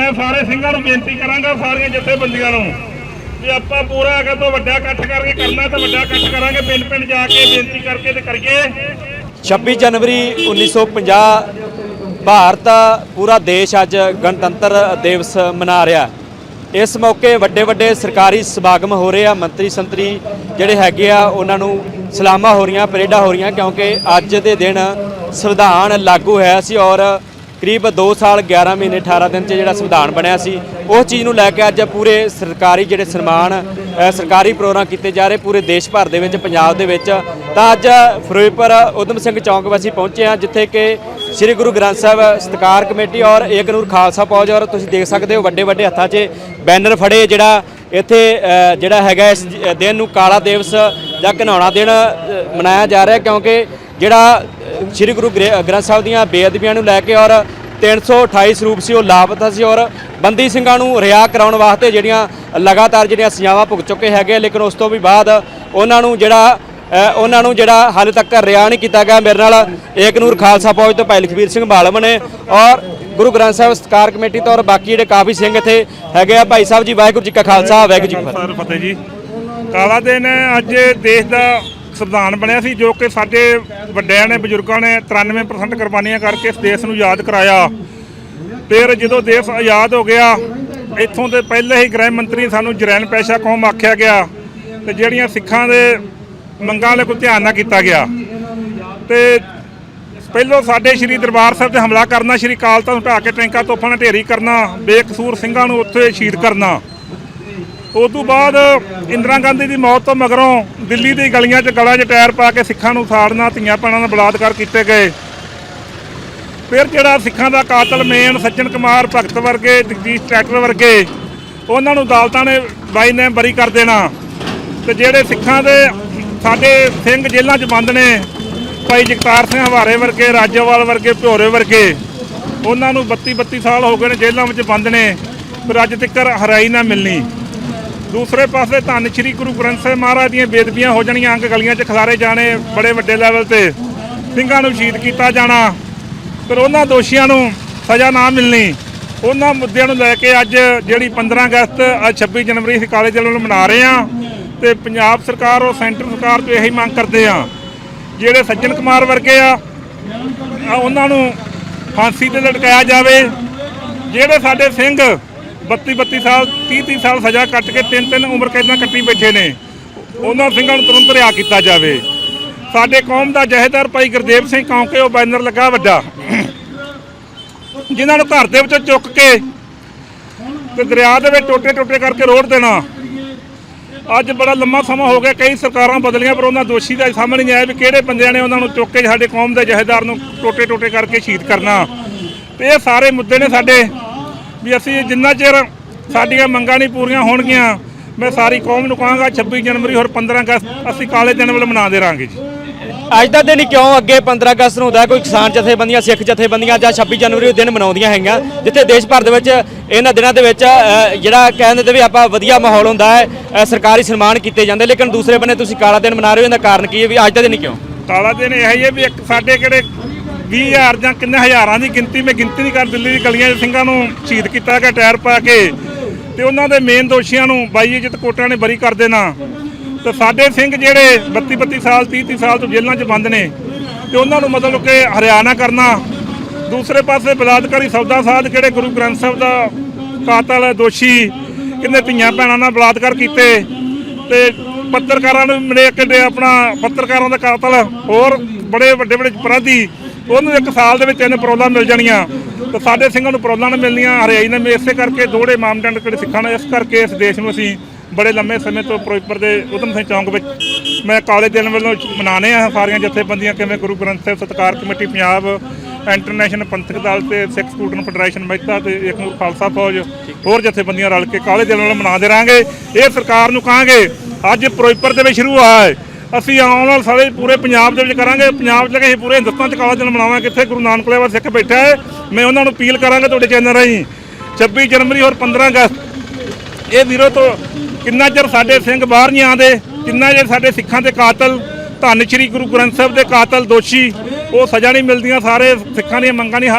ਮੈਂ ਸਾਰੇ ਸਿੰਘਾਂ ਨੂੰ ਬੇਨਤੀ ਕਰਾਂਗਾ, ਸਾਰੀਆਂ ਜਥੇਬੰਦੀਆਂ ਨੂੰ, ਵੀ ਆਪਾਂ ਪੂਰਾ ਅਗਰ ਤੋਂ ਵੱਡਾ ਇਕੱਠ ਕਰਕੇ ਕਰਨਾ ਤਾਂ ਵੱਡਾ ਇਕੱਠ ਕਰਾਂਗੇ ਪਿੰਡ ਪਿੰਡ ਜਾ ਕੇ ਬੇਨਤੀ ਕਰਕੇ ਤੇ ਕਰੀਏ। 26 ਜਨਵਰੀ 1950 ਭਾਰਤ ਪੂਰਾ ਦੇਸ਼ ਅੱਜ ਗਣਤੰਤਰ ਦਿਵਸ ਮਨਾ ਰਿਹਾ ਇਸ ਮੌਕੇ ਵੱਡੇ ਵੱਡੇ ਸਰਕਾਰੀ ਸਮਾਗਮ ਹੋ ਰਹੇ ਆ, ਮੰਤਰੀ ਸੰਤਰੀ ਜਿਹੜੇ ਹੈਗੇ ਆ, ਉਹਨਾਂ ਨੂੰ ਸਲਾਮਾਂ ਹੋ ਰਹੀਆਂ, ਪਰੇਡਾਂ ਹੋ ਰਹੀਆਂ, ਕਿਉਂਕਿ ਅੱਜ ਦੇ ਦਿਨ ਸੰਵਿਧਾਨ ਲਾਗੂ ਹੋਇਆ ਸੀ ਔਰ ਕਰੀਬ 2 ਸਾਲ 11 ਮਹੀਨੇ 18 ਦਿਨ 'ਚ ਜਿਹੜਾ ਸੰਵਿਧਾਨ ਬਣਿਆ ਸੀ, ਉਸ ਚੀਜ਼ ਨੂੰ ਲੈ ਕੇ ਅੱਜ ਪੂਰੇ ਸਰਕਾਰੀ ਜਿਹੜੇ ਸਨਮਾਨ ਸਰਕਾਰੀ ਪ੍ਰੋਗਰਾਮ ਕੀਤੇ ਜਾ ਰਹੇ ਪੂਰੇ ਦੇਸ਼ ਭਰ ਦੇ ਵਿੱਚ, ਪੰਜਾਬ ਦੇ ਵਿੱਚ। ਤਾਂ ਅੱਜ ਫਿਰੋਜ਼ਪੁਰ ਉਦਮ ਸਿੰਘ ਚੌਂਕ ਵਿੱਚ ਪਹੁੰਚੇ ਹਾਂ, ਜਿੱਥੇ ਕਿ ਸ੍ਰੀ ਗੁਰੂ ਗ੍ਰੰਥ ਸਾਹਿਬ ਸਤਕਾਰ ਕਮੇਟੀ ਔਰ ਏਕ ਨੂਰ ਖਾਲਸਾ ਫੌਜ ਔਰ ਤੁਸੀਂ ਦੇਖ ਸਕਦੇ ਹੋ ਵੱਡੇ ਵੱਡੇ ਹੱਥਾਂ 'ਚ ਬੈਨਰ ਫੜੇ ਜਿਹੜਾ ਇੱਥੇ ਜਿਹੜਾ ਹੈਗਾ ਇਸ ਦਿਨ ਨੂੰ ਕਾਲਾ ਦਿਵਸ ਜਾਂ ਘਨਾਉਣਾ ਦਿਨ ਮਨਾਇਆ ਜਾ ਰਿਹਾ ਕਿਉਂਕਿ ਜਿਹੜਾ ਸ੍ਰੀ ਗੁਰੂ ਗ੍ਰ- ਗ੍ਰੰਥ ਸਾਹਿਬ ਦੀਆਂ ਬੇਅਦਬੀਆਂ ਨੂੰ ਲੈ ਕੇ ਔਰ 328 ਸਰੂਪ ਸੀ, ਉਹ ਲਾਪਤਾ ਸੀ ਔਰ ਬੰਦੀ ਸਿੰਘਾਂ ਨੂੰ ਰਿਹਾ ਕਰਾਉਣ ਵਾਸਤੇ ਜਿਹੜੀਆਂ ਲਗਾਤਾਰ ਜਿਹੜੀਆਂ ਸਜ਼ਾਵਾਂ ਭੁਗਤ ਚੁੱਕੇ ਹੈਗੇ ਲੇਕਿਨ ਉਸ ਤੋਂ ਵੀ ਬਾਅਦ ਉਹਨਾਂ ਨੂੰ ਜਿਹੜਾ ਉਹਨਾਂ ਨੂੰ ਜਿਹੜਾ ਹਾਲੇ ਤੱਕ ਰਿਹਾ ਨਹੀਂ ਕੀਤਾ ਗਿਆ। ਮੇਰੇ ਨਾਲ ਏਕ ਨੂਰ ਖਾਲਸਾ ਫੌਜ ਤੋਂ ਭਾਈ ਲਖਬੀਰ ਸਿੰਘ ਬਾਲਮ ਨੇ ਔਰ ਗੁਰੂ ਗ੍ਰੰਥ ਸਾਹਿਬ ਸਤਕਾਰ ਕਮੇਟੀ ਤੋਂ ਔਰ ਬਾਕੀ ਜਿਹੜੇ ਕਾਫੀ ਸਿੰਘ ਇੱਥੇ ਹੈਗੇ ਆ, ਭਾਈ ਸਾਹਿਬ ਜੀ, ਵਾਹਿਗੁਰੂ ਜੀ ਕਾ ਖਾਲਸਾ, ਵਾਹਿਗੁਰੂ ਜੀ ਕੀ ਫਤਿਹ ਜੀ। ਕਾਲਾ ਦਿਨ ਅੱਜ ਦੇਸ਼ ਦਾ ਸੰਵਿਧਾਨ ਬਣਿਆ ਸੀ ਜੋ ਕਿ ਸਾਡੇ ਵੱਡਿਆਂ ਨੇ, ਬਜ਼ੁਰਗਾਂ ਨੇ 93% ਕੁਰਬਾਨੀਆਂ ਕਰਕੇ ਇਸ ਦੇਸ਼ ਨੂੰ ਆਜ਼ਾਦ ਕਰਾਇਆ। ਫਿਰ ਜਦੋਂ ਦੇਸ਼ ਆਜ਼ਾਦ ਹੋ ਗਿਆ, ਇੱਥੋਂ ਦੇ ਪਹਿਲੇ ਹੀ ਗ੍ਰਹਿ ਮੰਤਰੀ ਸਾਨੂੰ ਜਰੈਨ ਪੈਸ਼ਾ ਕੌਮ ਆਖਿਆ ਗਿਆ ਤੇ ਜਿਹੜੀਆਂ ਸਿੱਖਾਂ ਦੇ ਮੰਗਾਂ ਵਾਲੇ ਕੋਈ ਧਿਆਨ ਨਾ ਕੀਤਾ ਗਿਆ। ਤੇ ਪਹਿਲੋਂ ਸਾਡੇ ਸ਼੍ਰੀ ਦਰਬਾਰ ਸਾਹਿਬ ਤੇ ਹਮਲਾ ਕਰਨਾ, ਸ਼੍ਰੀ ਕਾਲ ਤੋਂ ਢਾ ਕੇ ਟੈਂਕਾਂ ਤੋਪਾਂ ਨਾਲ ਢੇਰੀ ਕਰਨਾ, ਬੇਕਸੂਰ ਸਿੰਘਾਂ ਨੂੰ ਉੱਥੇ ਸ਼ਹੀਦ ਕਰਨਾ ਉਸ ਤੋਂ ਬਾਅਦ ਇੰਦਰਾ ਗਾਂਧੀ ਦੀ ਮੌਤ ਤੋਂ ਮਗਰੋਂ ਦਿੱਲੀ ਦੀ ਗਲੀਆਂ 'ਚ ਗਲਾਂ 'ਚ ਟਾਇਰ ਪਾ ਕੇ ਸਿੱਖਾਂ ਨੂੰ ਸਾੜਨਾ ਧੀਆਂ ਭੈਣਾਂ ਦਾ ਬਲਾਤਕਾਰ ਕੀਤੇ ਗਏ। ਫਿਰ ਜਿਹੜਾ ਸਿੱਖਾਂ ਦਾ ਕਾਤਲ ਮੇਨ ਸੱਜਣ ਕੁਮਾਰ, ਭਗਤ ਵਰਗੇ, ਜਗਦੀਸ਼ ਟਰੈਕਟਰ ਵਰਗੇ, ਉਹਨਾਂ ਨੂੰ ਅਦਾਲਤਾਂ ਨੇ ਬਾਈ ਨੇ ਬਰੀ ਕਰ ਦੇਣਾ। ਤੇ ਜਿਹੜੇ ਸਿੱਖਾਂ ਦੇ ਸਾਡੇ ਸਿੰਘ ਜੇਲ੍ਹਾਂ 'ਚ ਬੰਦ ਨੇ, ਭਾਈ ਜਗਤਾਰ ਸਿੰਘ ਹਵਾਰੇ ਵਰਗੇ, ਰਾਜੋਵਾਲ ਵਰਗੇ ਭਿਓਰੇ ਵਰਗੇ, ਉਹਨਾਂ ਨੂੰ 32 32 ਸਾਲ ਹੋ ਗਏ ਨੇ ਜੇਲ੍ਹਾਂ ਵਿੱਚ ਬੰਦ ਨੇ, ਪਰ ਅੱਜ ਤੱਕ ਹਰਾਈ ਨਾ ਮਿਲਣੀ। ਦੂਸਰੇ ਪਾਸੇ ਧੰਨ ਸ਼੍ਰੀ ਗੁਰੂ ਗ੍ਰੰਥ ਸਾਹਿਬ ਮਹਾਰਾਜ ਦੀਆਂ ਬੇਦਬੀਆਂ ਹੋ ਜਾਣੀਆਂ, ਅੰਗ ਗਲੀਆਂ 'ਚ ਖਿਲਾਰੇ ਜਾਣੇ ਬੜੇ ਵੱਡੇ ਲੈਵਲ ਤੇ। ਸਿੰਘਾਂ ਨੂੰ ਸ਼ਹੀਦ ਕੀਤਾ ਜਾਣਾ ਪਰ ਉਹਨਾਂ ਦੋਸ਼ੀਆਂ ਨੂੰ ਸਜ਼ਾ ਨਾ ਮਿਲਣੀ। ਉਹਨਾਂ ਮੁੱਦਿਆਂ ਨੂੰ ਲੈ ਕੇ ਅੱਜ ਜਿਹੜੀ 15 ਅਗਸਤ, ਅੱਜ 26 ਜਨਵਰੀ ਅਸੀਂ ਕਾਲੇ ਦਿਨ ਨੂੰ ਮਨਾ ਰਹੇ ਹਾਂ ਤੇ ਪੰਜਾਬ ਸਰਕਾਰ ਔਰ ਸੈਂਟਰ ਸਰਕਾਰ ਤੋਂ ਇਹੀ ਮੰਗ ਕਰਦੇ ਆ ਜਿਹੜੇ ਸੱਜਣ ਕੁਮਾਰ ਵਰਗੇ ਆ ਉਹਨਾਂ ਨੂੰ ਫਾਂਸੀ ਤੇ ਲਟਕਾਇਆ ਜਾਵੇ। ਜਿਹੜੇ ਸਾਡੇ ਸਿੰਘ 32 32 ਸਾਲ 30 30 ਸਾਲ ਸਜ਼ਾ ਕੱਟ ਕੇ ਤਿੰਨ ਤਿੰਨ ਉਮਰ ਕੈਦਾਂ ਕੱਟੀ ਬੈਠੇ ਨੇ। ਉਹਨਾਂ ਸਿੰਘਾਂ ਨੂੰ ਤੁਰੰਤ ਰਿਹਾ ਕੀਤਾ ਜਾਵੇ। ਸਾਡੇ ਕੌਮ ਦਾ ਜਹੇਦਾਰ ਭਾਈ ਗੁਰਦੇਵ ਸਿੰਘ ਕੌਂਕੇ, ਉਹ ਬੈਨਰ ਲੱਗਾ ਵੱਡਾ। ਜਿਨ੍ਹਾਂ ਨੂੰ ਘਰ ਦੇ ਵਿੱਚੋਂ ਚੁੱਕ ਕੇ ਤੇ ਦਰਿਆ ਦੇ ਵਿੱਚ ਟੋਟੇ ਟੋਟੇ ਕਰਕੇ ਰੋੜ ਦੇਣਾ। ਅੱਜ ਬੜਾ ਲੰਮਾ ਸਮਾਂ ਹੋ ਗਿਆ, ਕਈ ਸਰਕਾਰਾਂ ਬਦਲੀਆਂ, ਪਰ ਉਹਨਾਂ ਦੋਸ਼ੀ ਦਾ ਸਾਹਮਣੇ ਨਹੀਂ ਆਇਆ ਵੀ ਕਿਹੜੇ ਬੰਦਿਆਂ ਨੇ ਉਹਨਾਂ ਨੂੰ ਚੁੱਕ ਕੇ ਸਾਡੇ ਕੌਮ ਦੇ ਜਹੇਦਾਰ ਨੂੰ ਟੋਟੇ ਟੋਟੇ ਕਰਕੇ ਸ਼ਹੀਦ ਕਰਨਾ। ਤੇ ਇਹ ਸਾਰੇ ਮੁੱਦੇ ਨੇ ਸਾਡੇ। ਵੀ ਅਸੀਂ ਜਿੰਨਾ ਚਿਰ ਸਾਡੀਆਂ ਮੰਗਾਂ ਨਹੀਂ ਪੂਰੀਆਂ ਹੋਣਗੀਆਂ ਮੈਂ ਸਾਰੀ ਕੌਮ ਨੂੰ ਕਹਾਂਗਾ 26 ਜਨਵਰੀ ਔਰ 15 ਅਗਸਤ ਅਸੀਂ ਕਾਲੇ ਦਿਨ ਵੱਲ ਮਨਾ ਦੇ ਰਾਂਗੇ ਜੀ ਅੱਜ ਦਾ ਦਿਨ ਹੀ ਕਿਉਂ ਅੱਗੇ 15 ਅਗਸਤ ਨੂੰ ਹੁੰਦਾ? ਕੋਈ ਕਿਸਾਨ ਜਥੇਬੰਦੀਆਂ ਸਿੱਖ ਜਥੇਬੰਦੀਆਂ ਜਾਂ 26 ਜਨਵਰੀ ਨੂੰ ਦਿਨ ਮਨਾਉਂਦੀਆਂ ਹੈਗੀਆਂ ਜਿੱਥੇ ਦੇਸ਼ ਭਰ ਦੇ ਵਿੱਚ ਇਹਨਾਂ ਦਿਨਾਂ ਦੇ ਵਿੱਚ ਜਿਹੜਾ ਕਹਿੰਦੇ ਤੇ ਵੀ ਆਪਾਂ ਵਧੀਆ ਮਾਹੌਲ ਹੁੰਦਾ ਹੈ ਸਰਕਾਰੀ ਸਨਮਾਨ ਕੀਤੇ ਜਾਂਦੇ ਲੇਕਿਨ ਦੂਸਰੇ ਬੰਨੇ ਤੁਸੀਂ ਕਾਲਾ ਦਿਨ ਮਨਾ ਰਹੇ ਹੋ ਇਹਦਾ ਕਾਰਨ ਕੀ ਹੈ ਵੀ ਅੱਜ ਦਾ ਦਿਨ ਹੀ ਕਿਉਂ ਕਾਲਾ ਦਿਨ ਇਹ ਹੈ ਵੀ ਇੱਕ ਸਾਡੇ ਕਿਹੜੇ 20000 ਜਾਂ ਕਿੰਨੇ ਹਜ਼ਾਰਾਂ ਦੀ ਗਿਣਤੀ, ਮੈਂ ਗਿਣਤੀ ਨਹੀਂ ਕਰ ਦਿੱਲੀ ਦੀ, ਗਲੀਆਂ 'ਚ ਸਿੰਘਾਂ ਨੂੰ ਸ਼ਹੀਦ ਕੀਤਾ ਗਿਆ, ਟਾਇਰ ਪਾ ਕੇ। ਤੇ ਉਹਨਾਂ ਦੇ ਮੇਨ ਦੋਸ਼ੀਆਂ ਨੂੰ ਬਾਈ ਇੱਜ਼ਤ ਕੋਟਾਂ ਨੇ ਬਰੀ ਕਰ ਦੇਣਾ। ਤੇ ਸਾਡੇ ਸਿੰਘ ਜਿਹੜੇ 32 32 ਸਾਲ 30 30 ਸਾਲ ਤੋਂ ਜੇਲ੍ਹਾਂ 'ਚ ਬੰਦ ਨੇ, ਤੇ ਉਹਨਾਂ ਨੂੰ ਮਤਲਬ ਕਿ ਹਰਿਆਣਾ ਕਰਨਾ। ਦੂਸਰੇ ਪਾਸੇ ਬਲਾਤਕਾਰੀ ਸੌਦਾ ਸਾਧ, ਕਿਹੜੇ ਗੁਰੂ ਗ੍ਰੰਥ ਸਾਹਿਬ ਦਾ ਕਾਤਲ ਹੈ ਦੋਸ਼ੀ, ਕਿੰਨੇ ਧੀਆਂ ਭੈਣਾਂ ਨਾਲ ਬਲਾਤਕਾਰ ਕੀਤੇ। ਤੇ ਪੱਤਰਕਾਰਾਂ ਨੂੰ ਮਿਲੇ ਕਿੰਨੇ ਆਪਣਾ, ਪੱਤਰਕਾਰਾਂ ਦਾ ਕਾਤਲ ਹੋਰ ਬੜੇ ਵੱਡੇ ਵੱਡੇ ਅਪਰਾਧੀ ਉਹਨੂੰ ਇੱਕ ਸਾਲ ਦੇ ਵਿੱਚ ਤਿੰਨ ਪਰੋਲਾਂ ਮਿਲ ਜਾਣੀਆਂ। ਤੇ ਸਾਡੇ ਸਿੰਘਾਂ ਨੂੰ ਪਰੋਲਾਂ ਨਾ ਮਿਲਣੀਆਂ, ਹਰਿਆਈ ਨੇ ਇਸੇ ਕਰਕੇ ਦੋੜੇ ਮਾਮਦੰਡ ਕਿਹੜੇ ਸਿੱਖਾਂ ਨੇ, ਇਸ ਕਰਕੇ ਇਸ ਦੇਸ਼ ਨੂੰ ਅਸੀਂ ਬੜੇ ਲੰਮੇ ਸਮੇਂ ਤੋਂ ਫਿਰੋਜ਼ਪੁਰ ਦੇ ਉਧਮ ਸਿੰਘ ਚੌਂਕ ਵਿੱਚ ਮੈਂ ਕਾਲੇ ਦਿਨ ਵੱਲੋਂ ਮਨਾਉਂਦੇ ਆ ਸਾਰੀਆਂ ਜਥੇਬੰਦੀਆਂ, ਕਿਵੇਂ ਗੁਰੂ ਗ੍ਰੰਥ ਸਾਹਿਬ, ਸਤਕਾਰ ਕਮੇਟੀ, ਪੰਜਾਬ ਇੰਟਰਨੈਸ਼ਨਲ ਪੰਥਕ ਦਲ ਤੇ ਸਿੱਖ ਸਟੂਡੈਂਟ ਫੈਡਰੇਸ਼ਨ ਮਹਿਤਾ ਤੇ ਇੱਕ ਖਾਲਸਾ ਫੌਜ, ਹੋਰ ਜਥੇਬੰਦੀਆਂ ਰਲ ਕੇ ਕਾਲੇ ਦਿਨ ਵੱਲੋਂ ਮਨਾਉਂਦੇ ਰਾਂਗੇ ਇਹ ਸਰਕਾਰ ਨੂੰ ਕਹਾਂਗੇ, ਅੱਜ ਫਿਰੋਜ਼ਪੁਰ ਦੇ ਵਿੱਚ ਸ਼ੁਰੂ ਹੋਇਆ ਹੈ। ਅਸੀਂ ਆਉਣ ਵਾਲੇ ਸਾਰੇ ਪੂਰੇ ਪੰਜਾਬ ਦੇ ਵਿੱਚ ਕਰਾਂਗੇ, ਪੰਜਾਬ 'ਚ ਅਸੀਂ ਪੂਰੇ ਹਿੰਦੁਸਤਾਨ 'ਚ ਕਾਲਾ ਦਿਨ ਮਨਾਵਾਂਗੇ ਕਿੱਥੇ ਗੁਰੂ ਨਾਨਕ ਦੇਵ ਸਿੱਖ ਬੈਠਾ ਹੈ। ਮੈਂ ਉਹਨਾਂ ਨੂੰ ਅਪੀਲ ਕਰਾਂਗਾ ਤੁਹਾਡੇ ਚੈਨਲ ਰਾਹੀਂ 26 ਜਨਵਰੀ ਔਰ 15 ਅਗਸਤ। ਇਹ ਵੀਰੋ ਤੋਂ ਕਿੰਨਾ ਚਿਰ ਸਾਡੇ ਸਿੰਘ ਬਾਹਰ ਨਹੀਂ ਆਉਂਦੇ, ਕਿੰਨਾ ਚਿਰ ਸਾਡੇ ਸਿੱਖਾਂ ਦੇ ਕਾਤਲ, ਧੰਨ ਸ਼੍ਰੀ ਗੁਰੂ ਗ੍ਰੰਥ ਸਾਹਿਬ ਦੇ ਕਾਤਲ ਦੋਸ਼ੀ, ਉਹ ਸਜ਼ਾ ਨਹੀਂ ਮਿਲਦੀਆਂ, ਸਾਰੇ ਸਿੱਖਾਂ ਦੀਆਂ ਮੰਗਾਂ ਨਹੀਂ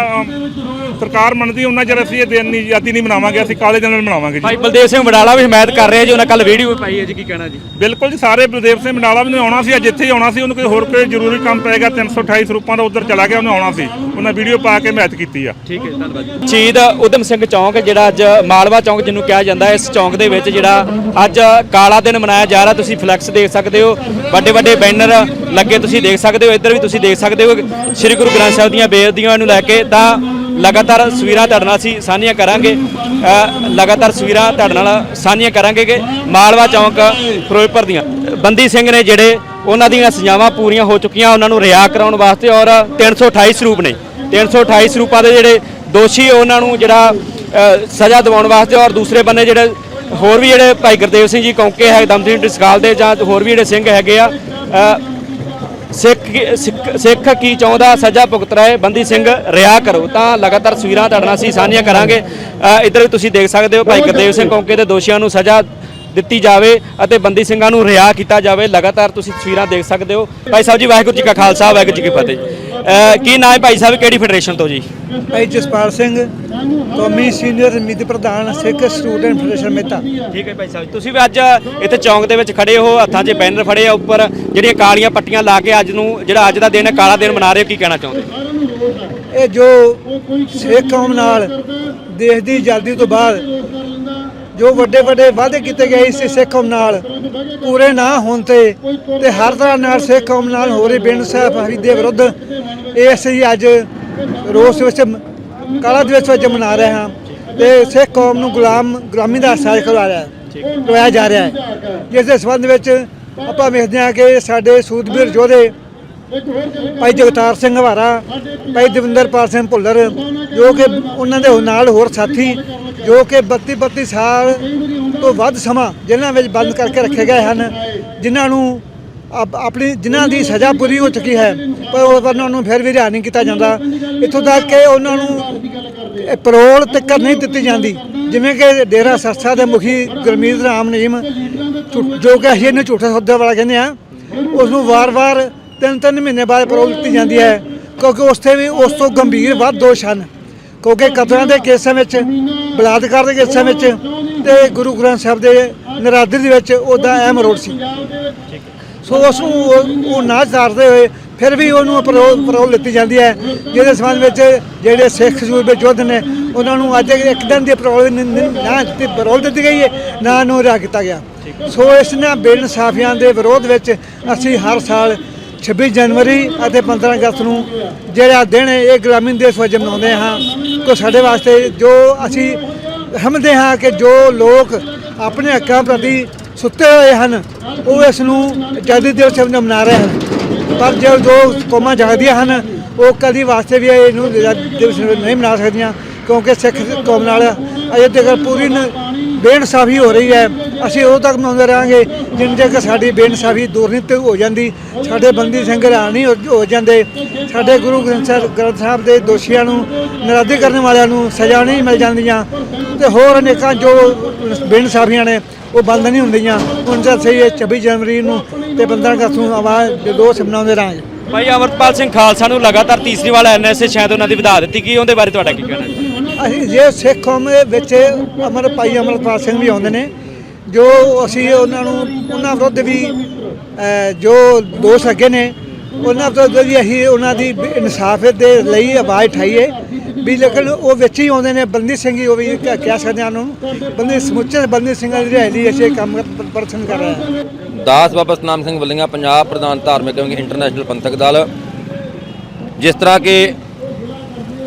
ਸਰਕਾਰ ਮੰਨਦੀ ਉਹਨਾਂ ਚਿਰ ਅਸੀਂ ਇਹ ਦਿਨ ਨਹੀਂ ਆਜ਼ਾਦੀ ਨਹੀਂ ਮਨਾਵਾਂਗੇ ਅਸੀਂ ਕਾਲੇ ਦਿਨ ਮਨਾਵਾਂਗੇ ਜੀ। ਭਾਈ ਬਲਦੇਵ ਸਿੰਘ ਵਡਾਲਾ ਵੀ ਹਮਾਇਤ ਕਰ ਰਹੇ ਜੀ ਉਹਨਾਂ ਕੱਲ ਵੀਡੀਓ ਪਾਈ ਹੈ ਜੀ ਕੀ ਕਹਿਣਾ ਜੀ? ਬਿਲਕੁਲ ਜੀ ਸਾਰੇ ਬਲਦੇਵ ਸਿੰਘ ਮੰਡਾਲਾ ਵੀ ਨੇ ਆਉਣਾ ਸੀ ਅੱਜ ਇੱਥੇ ਹੀ ਆਉਣਾ ਸੀ ਉਹਨੂੰ ਕੋਈ ਹੋਰ ਕੋਈ ਜ਼ਰੂਰੀ ਕੰਮ ਪੈ ਗਿਆ 328 ਸਰੂਪਾਂ ਦਾ ਉਧਰ ਚਲਾ ਗਿਆ ਉਹਨੇ ਆਉਣਾ ਸੀ। ਉਹਨਾਂ ਵੀਡੀਓ ਪਾ ਕੇ ਹਮਾਇਤ ਕੀਤੀ ਆ। ਠੀਕ ਹੈ ਧੰਨਵਾਦ ਸ਼ਹੀਦ ਉਦਮ ਸਿੰਘ ਚੌਂਕ ਜਿਹੜਾ ਅੱਜ ਮਾਲਵਾ ਚੌਂਕ ਜਿਹਨੂੰ ਕਿਹਾ ਜਾਂਦਾ ਹੈ ਇਸ ਚੌਂਕ ਦੇ ਵਿੱਚ ਜਿਹੜਾ ਅੱਜ ਕਾਲਾ ਦਿਨ ਮਨਾਇਆ ਜਾ ਰਿਹਾ ਤੁਸੀਂ ਫਲੈਕਸ ਦੇਖ ਸਕਦੇ ਹੋ ਵੱਡੇ ਵੱਡੇ ਬੈਨਰ ਲੱਗੇ ਤੁਸੀਂ ਦੇਖ ਸਕਦੇ ਹੋ ਇੱਧਰ ਵੀ ਤੁਸੀਂ ਦੇਖ ਸਕਦੇ ਹੋ ਸ੍ਰੀ ਗੁਰੂ ਗ੍ਰੰਥ ਸਾਹਿਬ ਦੀਆਂ ਬੇਅਦਬੀਆਂ ਨੂੰ ਲੈ ਕੇ ਤਾਂ ਲਗਾਤਾਰ ਸਵੀਰਾਂ ਤੁਹਾਡੇ ਨਾਲ ਅਸੀਂ ਸਾਂਝੀਆਂ ਕਰਾਂਗੇ। ਲਗਾਤਾਰ ਸਵੀਰਾਂ ਤੁਹਾਡੇ ਨਾਲ ਸਾਂਝੀਆਂ ਕਰਾਂਗੇ ਕਿ ਮਾਲਵਾ ਚੌਂਕ, ਫਿਰੋਜ਼ਪੁਰ ਦੀਆਂ। ਬੰਦੀ ਸਿੰਘ ਨੇ ਜਿਹੜੇ ਉਹਨਾਂ ਦੀਆਂ ਸਜ਼ਾਵਾਂ ਪੂਰੀਆਂ ਹੋ ਚੁੱਕੀਆਂ, ਉਹਨਾਂ ਨੂੰ ਰਿਹਾਅ ਕਰਾਉਣ ਵਾਸਤੇ ਔਰ 328 ਸਰੂਪ ਨੇ। 328 ਸਰੂਪਾਂ ਦੇ ਜਿਹੜੇ ਦੋਸ਼ੀ ਉਹਨਾਂ ਨੂੰ ਜਿਹੜਾ ਸਜ਼ਾ ਦਿਵਾਉਣ ਵਾਸਤੇ ਔਰ ਦੂਸਰੇ ਬੰਨੇ ਜਿਹੜੇ ਹੋਰ ਵੀ ਜਿਹੜੇ ਭਾਈ ਗੁਰਦੇਵ ਸਿੰਘ ਜੀ, ਕੌਂਕੇ ਹੈ ਦਮ ਡਿਸਕਾਲ ਦੇ ਜਾਂ ਹੋਰ ਵੀ ਜਿਹੜੇ ਸਿੰਘ ਹੈਗੇ ਆ ਸਿੱਖ ਸਿੱਖ- ਕੀ ਚਾਹੁੰਦਾ? ਸਜ਼ਾ ਭੁਗਤ ਰਹੇ। ਬੰਦੀ ਸਿੰਘ ਰਿਹਾ ਕਰੋ। ਤਾਂ ਲਗਾਤਾਰ ਤਸਵੀਰਾਂ ਤੁਹਾਡੇ ਨਾਲ ਅਸੀਂ ਸਾਂਝੀਆਂ ਕਰਾਂਗੇ। ਇੱਧਰ ਵੀ ਤੁਸੀਂ ਦੇਖ ਸਕਦੇ ਹੋ ਭਾਈ ਗੁਰਦੇਵ ਸਿੰਘ ਕੌਂਕੇ ਦੇ ਦੋਸ਼ੀਆਂ ਨੂੰ ਸਜ਼ਾ ਦਿੱਤੀ ਜਾਵੇ ਅਤੇ ਬੰਦੀ ਸਿੰਘਾਂ ਨੂੰ ਰਿਹਾ ਕੀਤਾ ਜਾਵੇ। ਲਗਾਤਾਰ ਤੁਸੀਂ ਤਸਵੀਰਾਂ ਦੇਖ ਸਕਦੇ ਹੋ। ਭਾਈ ਸਾਹਿਬ ਜੀ ਵਾਹਿਗੁਰੂ ਜੀ ਕਾ ਖਾਲਸਾ ਵਾਹਿਗੁਰੂ ਜੀ ਕੀ ਫਤਿਹ। ਅ, ਕੀ ਨਾਮ ਹੈ ਭਾਈ ਸਾਹਿਬ? ਕਿਹੜੀ ਫੈਡਰੇਸ਼ਨ ਤੋਂ ਜੀ? ਭਾਈ ਜਸਪਾਲ ਸਿੰਘ ਕੌਮੀ ਸੀਨੀਅਰ ਮੀਤ ਪ੍ਰਧਾਨ ਸਿੱਖ ਸਟੂਡੈਂਟ ਫੈਡਰੇਸ਼ਨ ਮੇਤਾ ਠੀਕ ਹੈ ਭਾਈ ਸਾਹਿਬ ਤੁਸੀਂ ਵੀ ਅੱਜ ਇੱਥੇ ਚੌਂਕ ਦੇ ਵਿੱਚ ਖੜੇ ਹੋ ਹੱਥਾਂ 'ਚ ਬੈਨਰ ਫੜੇ ਆ ਉੱਪਰ ਜਿਹੜੀਆਂ ਕਾਲੀਆਂ ਪੱਟੀਆਂ ਲਾ ਕੇ ਅੱਜ ਨੂੰ ਜਿਹੜਾ ਅੱਜ ਦਾ ਦਿਨ ਹੈ ਕਾਲਾ ਦਿਨ ਮਨਾ ਰਹੇ ਹੋ ਕੀ ਕਹਿਣਾ ਚਾਹੁੰਦੇ ਇਹ ਜੋ ਸਿੱਖ ਕੌਮ ਨਾਲ ਦੇਸ਼ ਦੀ ਆਜ਼ਾਦੀ ਤੋਂ ਬਾਅਦ ਜੋ ਵੱਡੇ ਵੱਡੇ ਵਾਅਦੇ ਕੀਤੇ ਗਏ ਸੀ ਸਿੱਖ ਕੌਮ ਨਾਲ, ਪੂਰੇ ਨਾ ਹੋਣ ਤੇ ਤੇ ਹਰ ਤਰ੍ਹਾਂ ਨਾਲ ਸਿੱਖ ਕੌਮ ਨਾਲ ਹੋ ਰਹੀ ਬੇਇਨਸਾਫੀ ਦੇ ਵਿਰੁੱਧ, ਇਹ ਅਸੀਂ ਅੱਜ ਰੋਸ ਵਿੱਚ ਕਾਲਾ ਦਿਵਸ ਵਿੱਚ ਮਨਾ ਰਹੇ ਹਾਂ ਤੇ ਸਿੱਖ ਕੌਮ ਨੂੰ ਗੁਲਾਮ, ਗੁਲਾਮੀ ਦਾ ਅਹਿਸਾਸ ਕਰਵਾ ਰਿਹਾ ਹੈ, ਕਰਵਾਇਆ ਜਾ ਰਿਹਾ ਹੈ। ਜਿਸ ਦੇ ਸੰਬੰਧ ਵਿੱਚ ਆਪਾਂ ਵੇਖਦੇ ਹਾਂ ਕਿ ਸਾਡੇ ਸੂਦਬੀਰ ਯੋਧੇ ਭਾਈ ਜਗਤਾਰ ਸਿੰਘ ਹਵਾਰਾ, ਭਾਈ ਦਵਿੰਦਰਪਾਲ ਸਿੰਘ ਭੁੱਲਰ, ਜੋ ਕਿ ਉਹਨਾਂ ਦੇ ਨਾਲ ਹੋਰ ਸਾਥੀ, ਜੋ ਕਿ 32 32 ਸਾਲ ਤੋਂ ਵੱਧ ਸਮਾਂ ਜੇਲ੍ਹਾਂ ਵਿੱਚ ਬੰਦ ਕਰਕੇ ਰੱਖੇ ਗਏ ਹਨ, ਜਿਨ੍ਹਾਂ ਨੂੰ ਆਪਣੀ ਜਿਨ੍ਹਾਂ ਦੀ ਸਜ਼ਾ ਪੂਰੀ ਹੋ ਚੁੱਕੀ ਹੈ, ਪਰ ਉਹਨਾਂ ਨੂੰ ਫਿਰ ਵੀ ਰਿਹਾ ਨਹੀਂ ਕੀਤਾ ਜਾਂਦਾ। ਇੱਥੋਂ ਤੱਕ ਕਿ ਉਹਨਾਂ ਨੂੰ ਇਹ ਪਰੋਲ ਤੱਕ ਨਹੀਂ ਦਿੱਤੀ ਜਾਂਦੀ, ਜਿਵੇਂ ਕਿ ਡੇਰਾ ਸਸਤਾ ਦੇ ਮੁਖੀ ਗੁਰਮੀਤ ਰਾਮ ਨੀਮ ਝੂ- ਜੋ ਕਿ ਅਸੀਂ ਇਹਨੂੰ ਝੂਠਾ ਸੌਦਾ ਵਾਲਾ ਕਹਿੰਦੇ ਆ ਉਸ ਨੂੰ ਵਾਰ-ਵਾਰ ਤਿੰਨ ਤਿੰਨ ਮਹੀਨੇ ਬਾਅਦ ਪਰੋਲ ਦਿੱਤੀ ਜਾਂਦੀ ਹੈ। ਕਿਉਂਕਿ ਉਸ ਤੇ ਵੀ ਉਸ ਤੋਂ ਗੰਭੀਰ ਵੱਧ ਦੋਸ਼ ਹਨ। ਕਿਉਂਕਿ ਕਤਲਾਂ ਦੇ ਕੇਸਾਂ ਵਿੱਚ, ਬਲਾਤਕਾਰ ਦੇ ਕੇਸਾਂ ਵਿੱਚ ਤੇ ਗੁਰੂ ਗ੍ਰੰਥ ਸਾਹਿਬ ਦੇ ਨਰਾਦਰ ਦੇ ਵਿੱਚ ਉਹਦਾ ਅਹਿਮ ਰੋਲ ਸੀ। ਸੋ ਉਸ ਨੂੰ ਉਹ- ਨਾ ਧਾਰਦੇ ਹੋਏ ਫਿਰ ਵੀ ਉਹਨੂੰ ਪਰੋਲ ਪਰੋਲ ਦਿੱਤੀ ਜਾਂਦੀ ਹੈ। ਜਿਹਦੇ ਸੰਬੰਧ ਵਿੱਚ ਜਿਹੜੇ ਸਿੱਖ ਸੂਰਬੇ ਯੋਧ ਨੇ, ਉਹਨਾਂ ਨੂੰ ਅੱਜ ਇੱਕ ਦਿਨ ਦੀ ਪਰੋਲ ਨਾ ਦਿੱਤੀ ਪਰੋਲ ਦਿੱਤੀ ਗਈ ਹੈ, ਨਾ ਉਹਨੂੰ ਰਿਹਾ ਕੀਤਾ ਗਿਆ। ਸੋ ਇਸ ਨਾਲ ਬੇਇਨਸਾਫੀਆਂ ਦੇ ਵਿਰੋਧ ਵਿੱਚ ਅਸੀਂ ਹਰ ਸਾਲ 26 ਜਨਵਰੀ ਅਤੇ 15 ਅਗਸਤ ਨੂੰ ਜਿਹੜਾ ਦਿਨ ਇਹ ਗ੍ਰਾਮੀਣ ਦਿਵਸ ਵਜੋਂ ਮਨਾਉਂਦੇ ਹਾਂ। ਕੋ ਸਾਡੇ ਵਾਸਤੇ ਜੋ ਅਸੀਂ ਸਮਝਦੇ ਹਾਂ ਕਿ ਜੋ ਲੋਕ ਆਪਣੇ ਹੱਕਾਂ ਪ੍ਰਤੀ ਸੁੱਤੇ ਹੋਏ ਹਨ, ਉਹ ਇਸ ਨੂੰ ਆਜ਼ਾਦੀ ਦਿਵਸ ਵਜੋਂ ਮਨਾ ਰਹੇ ਹਨ। ਪਰ ਜੋ ਜੋ ਕੌਮਾਂ ਜਾਗਦੀਆਂ ਹਨ, ਉਹ ਕਦੀ ਵਾਸਤੇ ਵੀ ਇਹਨੂੰ ਆਜ਼ਾਦੀ ਦਿਵਸ ਨਹੀਂ ਮਨਾ ਸਕਦੀਆਂ, ਕਿਉਂਕਿ ਸਿੱਖ ਕੌਮ ਨਾਲ ਅਜੇ ਤੱਕ ਪੂਰੀ ਨ- ਬੇਇਨਸਾਫੀ ਹੋ ਰਹੀ ਹੈ। ਅਸੀਂ ਉਦੋਂ ਤੱਕ ਮਨਾਉਂਦੇ ਰਹਾਂਗੇ ਜਿੰਨ ਤੱਕ ਸਾਡੀ ਬੇਇਨਸਾਫੀ ਦੂਰ ਨਹੀਂ ਤੇ ਹੋ ਜਾਂਦੀ। ਸਾਡੇ ਬੰਦੀ ਸਿੰਘ ਨਹੀਂ ਹੋ- ਹੋ ਜਾਂਦੇ। ਸਾਡੇ ਗੁਰੂ ਗ੍ਰੰਥ ਸਾਹਿਬ ਗ੍ਰੰਥ ਸਾਹਿਬ ਦੇ ਦੋਸ਼ੀਆਂ ਨੂੰ ਨਰਾਦੇ ਕਰਨ ਵਾਲਿਆਂ ਨੂੰ ਸਜ਼ਾ ਨਹੀਂ ਮਿਲ ਜਾਂਦੀਆਂ। ਤੇ ਹੋਰ ਅਨੇਕਾਂ ਜੋ ਬੇਇਨਸਾਫੀਆਂ ਨੇ ਉਹ ਬੰਦ ਨਹੀਂ ਹੁੰਦੀਆਂ। ਹੁਣ ਜਦ ਸਹੀ 26 ਜਨਵਰੀ ਨੂੰ ਤੇ 15 ਅਗਸਤ ਨੂੰ ਆਵਾਜ਼ ਦੋਸ਼ ਮਨਾਉਂਦੇ ਰਹਾਂਗੇ। ਭਾਈ ਅਮਰਪਾਲ ਸਿੰਘ ਖਾਲਸਾ ਨੂੰ ਲਗਾਤਾਰ ਤੀਸਰੀ ਵਾਰ ਐਨਐਸਏ ਸ਼ਾਇਦ ਉਹਨਾਂ ਦੀ ਵਧਾ ਦਿੱਤੀ। ਗਈ ਉਹਦੇ ਬਾਰੇ ਤੁਹਾਡਾ ਕੀ ਕਹਿਣਾ ਹੈ ਅਸੀਂ ਜੇ ਸਿੱਖ ਕੌਮ ਦੇ ਵਿੱਚ ਅਮਰ ਭਾਈ ਅਮਰਪਾਲ ਸਿੰਘ ਵੀ ਆਉਂਦੇ ਨੇ ਜੋ ਅਸੀਂ ਉਹਨਾਂ ਨੂੰ, ਉਹਨਾਂ ਵਿਰੁੱਧ ਵੀ ਜੋ ਦੋਸ਼ ਅੱਗੇ ਨੇ, ਉਹਨਾਂ ਵਿਰੁੱਧ ਵੀ ਅਸੀਂ ਉਹਨਾਂ ਦੀ ਇਨਸਾਫ ਦੇ ਲਈ ਆਵਾਜ਼ ਉਠਾਈਏ। ਵੀ ਲੇਕਿਨ ਉਹ ਵਿੱਚ ਹੀ ਆਉਂਦੇ ਨੇ, ਬੰਦੀ ਸਿੰਘ ਹੀ ਉਹ ਵੀ ਕ- ਕਹਿ ਸਕਦੇ ਹਾਂ ਉਹਨੂੰ। ਬੰਦੀ ਸਮੁੱਚੇ ਬੰਦੀ ਸਿੰਘਾਂ ਦੀ ਰਿਹਾਈ ਲਈ ਅਸੀਂ ਕੰਮ ਪ੍ਰਦਰਸ਼ਨ ਕਰ ਰਹੇ ਹਾਂ। ਦਾਸ ਬਾਬਾ ਸਤਨਾਮ ਸਿੰਘ ਵੱਲੀਆਂ, ਪੰਜਾਬ ਪ੍ਰਧਾਨ ਧਾਰਮਿਕ ਅਤੇ ਇੰਟਰਨੈਸ਼ਨਲ ਪੰਥਕ ਦਲ। ਜਿਸ ਤਰ੍ਹਾਂ ਕਿ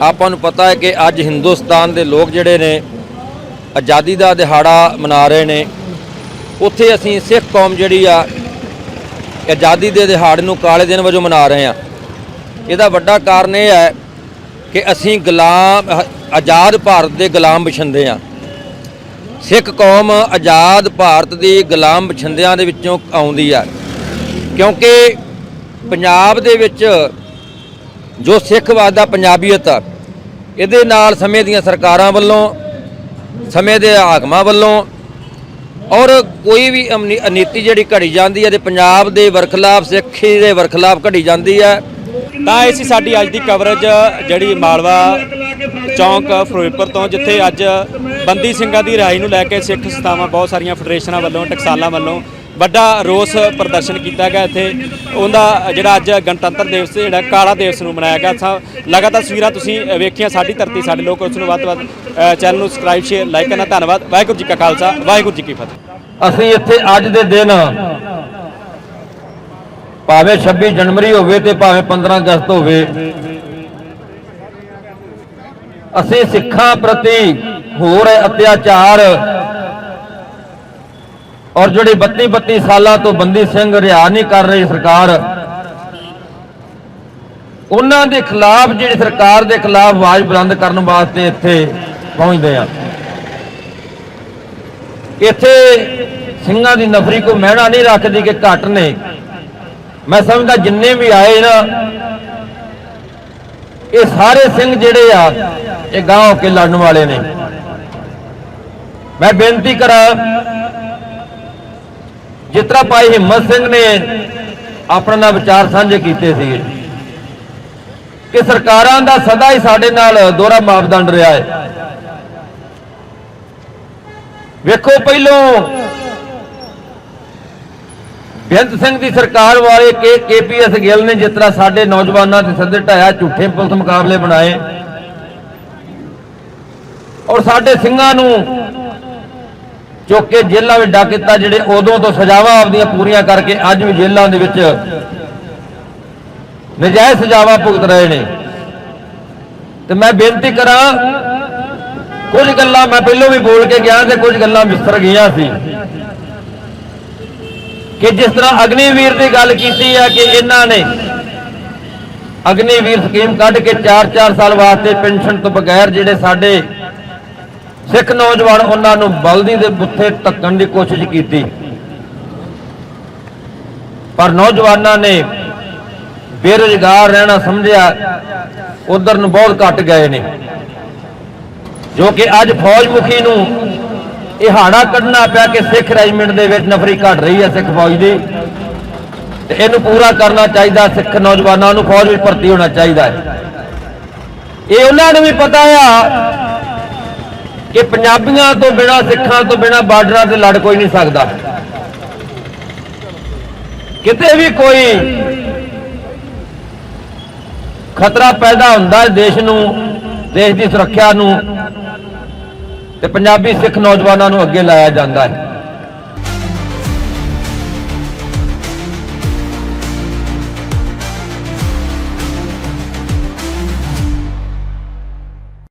ਆਪਾਂ ਨੂੰ ਪਤਾ ਹੈ ਕਿ ਅੱਜ ਹਿੰਦੁਸਤਾਨ ਦੇ ਲੋਕ ਜਿਹੜੇ ਨੇ ਆਜ਼ਾਦੀ ਦਾ ਦਿਹਾੜਾ ਮਨਾ ਰਹੇ ਨੇ। ਉੱਥੇ ਅਸੀਂ ਸਿੱਖ ਕੌਮ ਜਿਹੜੀ ਆ, ਆਜ਼ਾਦੀ ਦੇ ਦਿਹਾੜੇ ਨੂੰ ਕਾਲੇ ਦਿਨ ਵਜੋਂ ਮਨਾ ਰਹੇ ਆ ਇਹਦਾ ਵੱਡਾ ਕਾਰਨ ਇਹ ਹੈ ਕਿ ਅਸੀਂ ਗੁਲਾਮ, ਆਜ਼ਾਦ ਭਾਰਤ ਦੇ ਗੁਲਾਮ ਬਛਿੰਦੇ ਆ ਸਿੱਖ ਕੌਮ ਆਜ਼ਾਦ ਭਾਰਤ ਦੀ ਗੁਲਾਮ ਬਛਿੰਦਿਆਂ ਦੇ ਵਿੱਚੋਂ ਆਉਂਦੀ ਆ। ਕਿਉਂਕਿ ਪੰਜਾਬ ਦੇ ਵਿੱਚ ਜੋ ਸਿੱਖਵਾਦ ਦਾ ਪੰਜਾਬੀਅਤ ਆ, ਇਹਦੇ ਨਾਲ ਸਮੇਂ ਦੀਆਂ ਸਰਕਾਰਾਂ ਵੱਲੋਂ ਸਮੇਂ ਦੇ ਹਾਕਮਾਂ ਵੱਲੋਂ ਔਰ ਕੋਈ ਵੀ ਨੀਤੀ ਜਿਹੜੀ ਘੜੀ ਜਾਂਦੀ ਹੈ ਤੇ ਪੰਜਾਬ ਦੇ ਵਰਖਲਾਫ, ਸਿੱਖੀ ਦੇ ਵਰਖਲਾਫ ਘੜੀ ਜਾਂਦੀ ਹੈ, ਤਾਂ ਇਹ ਸੀ ਸਾਡੀ ਅੱਜ ਦੀ ਕਵਰੇਜ ਜਿਹੜੀ ਮਾਲਵਾ ਚੌਂਕ ਫਿਰੋਜ਼ਪੁਰ ਤੋਂ, ਜਿੱਥੇ ਅੱਜ ਬੰਦੀ ਸਿੰਘਾਂ ਦੀ ਰਿਹਾਈ ਨੂੰ ਲੈ ਕੇ ਸਿੱਖ ਸੰਸਥਾਵਾਂ, ਬਹੁਤ ਸਾਰੀਆਂ ਫੈਡਰੇਸ਼ਨਾਂ ਵੱਲੋਂ, ਟਕਸਾਲਾਂ ਵੱਲੋਂ ਵੱਡਾ ਰੋਸ ਪ੍ਰਦਰਸ਼ਨ ਕੀਤਾ ਗਿਆ ਇੱਥੇ। ਉਹਦਾ ਜਿਹੜਾ ਅੱਜ ਗਣਤੰਤਰ ਦਿਵਸ ਜਿਹੜਾ ਕਾਲਾ ਦਿਵਸ ਨੂੰ ਮਨਾਇਆ ਗਿਆ। ਸਾ ਲਗਾਤਾਰ ਤਸਵੀਰਾਂ ਤੁਸੀਂ ਵੇਖੀਆਂ ਸਾਡੀ ਧਰਤੀ, ਸਾਡੇ ਲੋਕ ਉਸ ਨੂੰ ਵੱਧ ਤੋਂ ਵੱਧ ਚੈਨਲ ਨੂੰ ਸਬਸਕ੍ਰਾਈਬ ਸ਼ੇਅਰ ਲਾਈਕ ਕਰਨਾ। ਧੰਨਵਾਦ। ਵਾਹਿਗੁਰੂ ਜੀ ਕਾ ਖਾਲਸਾ, ਵਾਹਿਗੁਰੂ ਜੀ ਕੀ ਫਤਿਹ। ਅਸੀਂ ਇੱਥੇ ਅੱਜ ਦੇ ਦਿਨ ਭਾਵੇਂ 26 ਜਨਵਰੀ ਹੋਵੇ ਤੇ ਭਾਵੇਂ 15 ਅਗਸਤ ਹੋਵੇ, ਅਸੀਂ ਸਿੱਖਾਂ ਪ੍ਰਤੀ ਹੋ ਰਹੇ ਅਤਿਆਚਾਰ ਔਰ ਜਿਹੜੇ 32 32 ਸਾਲਾਂ ਤੋਂ ਬੰਦੀ ਸਿੰਘ ਰਿਹਾ ਨਹੀਂ ਕਰ ਰਹੀ ਸਰਕਾਰ, ਉਹਨਾਂ ਦੇ ਖਿਲਾਫ, ਜਿਹੜੀ ਸਰਕਾਰ ਦੇ ਖਿਲਾਫ ਆਵਾਜ਼ ਬੁਲੰਦ ਕਰਨ ਵਾਸਤੇ ਇੱਥੇ ਪਹੁੰਚਦੇ ਆ। ਇੱਥੇ ਸਿੰਘਾਂ ਦੀ ਨਫਰੀ ਕੋ ਮਹਿਣਾ ਨਹੀਂ ਰੱਖਦੀ ਕਿ ਘੱਟ ਨੇ। ਮੈਂ ਸਮਝਦਾ ਜਿੰਨੇ ਵੀ ਆਏ ਨਾ, ਇਹ ਸਾਰੇ ਸਿੰਘ ਜਿਹੜੇ ਆ, ਇਹ ਗਾਂਹ ਹੋ ਕੇ ਲੜਨ ਵਾਲੇ ਨੇ। ਮੈਂ ਬੇਨਤੀ ਕਰਾਂ ਜਿਸ ਤਰ੍ਹਾਂ ਭਾਈ ਹਿੰਮਤ ਸਿੰਘ ਨੇ ਆਪਣਾ ਨਾਲ ਵਿਚਾਰ ਸਾਂਝੇ ਕੀਤੇ ਸੀਗੇ ਕਿ ਸਰਕਾਰਾਂ ਦਾ ਸਦਾ ਹੀ ਸਾਡੇ ਨਾਲ ਦੋਹਰਾ ਮਾਪਦੰਡ ਰਿਹਾ ਹੈ। ਵੇਖੋ ਪਹਿਲੋਂ ਬੇਅੰਤ ਸਿੰਘ ਦੀ ਸਰਕਾਰ ਵਾਲੇ ਕੇ ਕੇਪੀਐਸ ਗਿੱਲ ਨੇ ਜਿਸ ਤਰ੍ਹਾਂ ਸਾਡੇ ਨੌਜਵਾਨਾਂ ਤੇ ਸੱਦੇ ਢਾਇਆ ਝੂਠੇ ਪੁਲਿਸ ਮੁਕਾਬਲੇ ਬਣਾਏ ਔਰ ਸਾਡੇ ਸਿੰਘਾਂ ਨੂੰ ਚੁੱਕ ਕੇ ਜੇਲ੍ਹਾਂ ਵਿੱਚ ਡੱਕ ਦਿੱਤਾ ਜਿਹੜੇ ਉਦੋਂ ਤੋਂ ਸਜ਼ਾਵਾਂ ਆਪਦੀਆਂ ਪੂਰੀਆਂ ਕਰਕੇ ਅੱਜ ਵੀ ਜੇਲ੍ਹਾਂ ਦੇ ਵਿੱਚ ਨਜਾਇਜ਼ ਸਜ਼ਾਵਾਂ ਭੁਗਤ ਰਹੇ ਨੇ। ਤੇ ਮੈਂ ਬੇਨਤੀ ਕਰਾਂ, ਕੁਝ ਗੱਲਾਂ ਮੈਂ ਪਹਿਲਾਂ ਵੀ ਬੋਲ ਕੇ ਗਿਆ ਤੇ ਕੁਝ ਗੱਲਾਂ ਵਿਸਰ ਗਈਆਂ ਸੀ। ਕਿ ਜਿਸ ਤਰ੍ਹਾਂ ਅਗਨੀਵੀਰ ਦੀ ਗੱਲ ਕੀਤੀ ਹੈ ਕਿ ਇਹਨਾਂ ਨੇ ਅਗਨੀਵੀਰ ਸਕੀਮ ਕੱਢ ਕੇ 4-4 ਸਾਲ ਵਾਸਤੇ ਪੈਨਸ਼ਨ ਤੋਂ ਬਗੈਰ ਜਿਹੜੇ ਸਾਡੇ ਸਿੱਖ ਨੌਜਵਾਨ ਉਹਨਾਂ ਨੂੰ ਬਲਦੀ ਦੇ ਬੁੱਥੇ ਧੱਕਣ ਦੀ ਕੋਸ਼ਿਸ਼ ਕੀਤੀ। ਪਰ ਨੌਜਵਾਨਾਂ ਨੇ ਬੇਰੁਜ਼ਗਾਰ ਰਹਿਣਾ ਸਮਝਿਆ, ਉਧਰ ਨੂੰ ਬਹੁਤ ਘਟ ਗਏ ਨੇ। ਜੋ ਕਿ ਅੱਜ ਫੌਜ ਮੁਖੀ ਨੂੰ ਇਹ ਹਾੜਾ ਕੱਢਣਾ ਪਿਆ ਕਿ ਸਿੱਖ ਰੈਜੀਮੈਂਟ ਦੇ ਵਿੱਚ ਨਫਰੀ ਘਟ ਰਹੀ ਹੈ ਸਿੱਖ ਫੌਜ ਦੀ। ਤੇ ਇਹਨੂੰ ਪੂਰਾ ਕਰਨਾ ਚਾਹੀਦਾ, ਸਿੱਖ ਨੌਜਵਾਨਾਂ ਨੂੰ ਫੌਜ ਵਿੱਚ ਭਰਤੀ ਹੋਣਾ ਚਾਹੀਦਾ ਹੈ। ਇਹ ਉਹਨਾਂ ਨੂੰ ਵੀ ਪਤਾ ਆ ਕਿ ਪੰਜਾਬੀਆਂ ਤੋਂ ਬਿਨਾ, ਸਿੱਖਾਂ ਤੋਂ ਬਿਨਾ ਬਾਰਡਰਾਂ ਤੇ ਲੜ ਕੋਈ ਨਹੀਂ ਸਕਦਾ। ਕਿਤੇ ਵੀ ਕੋਈ ਖਤਰਾ ਪੈਦਾ ਹੁੰਦਾ ਹੈ ਦੇਸ਼ ਨੂੰ, ਦੇਸ਼ ਦੀ ਸੁਰੱਖਿਆ ਨੂੰ, ਤੇ ਪੰਜਾਬੀ ਸਿੱਖ ਨੌਜਵਾਨਾਂ ਨੂੰ ਅੱਗੇ ਲਾਇਆ ਜਾਂਦਾ ਹੈ।